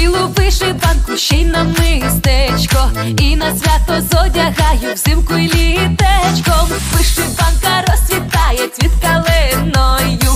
білу вишиванку, ще й на мистечко, і на свято зодягаю взимку й літечком. Вишиванка розцвітає цвіт калиною,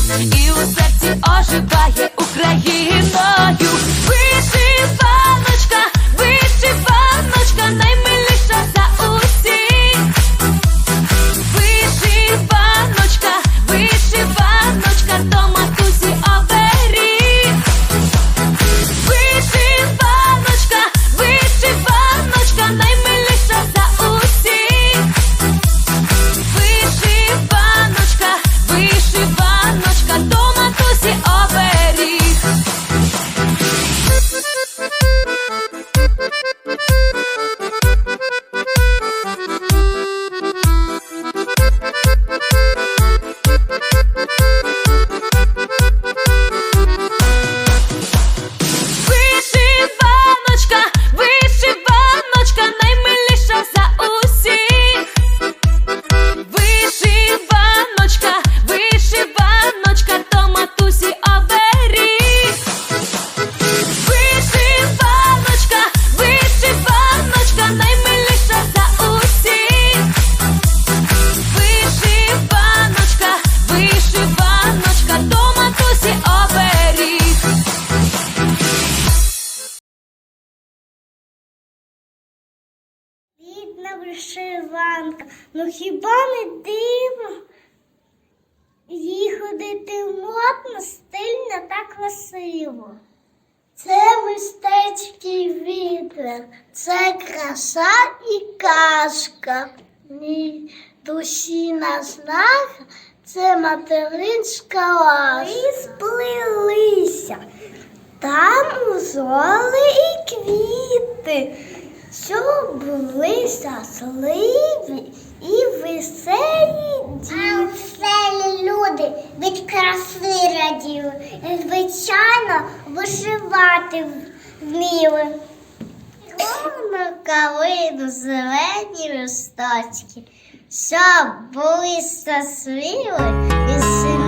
вишиванка, ну хіба не дивно? Їй ходити модно, стильно та красиво. Це мистецький вітер, це краса і казка. Мій душі знак, це материнська ласка. І сплилися. Там узоли і квіти, що були щасливі і веселі діти. Веселі люди від краси раділи, звичайно, вишивати вміли. На калину зелені листочки, щоб були щасливі і сини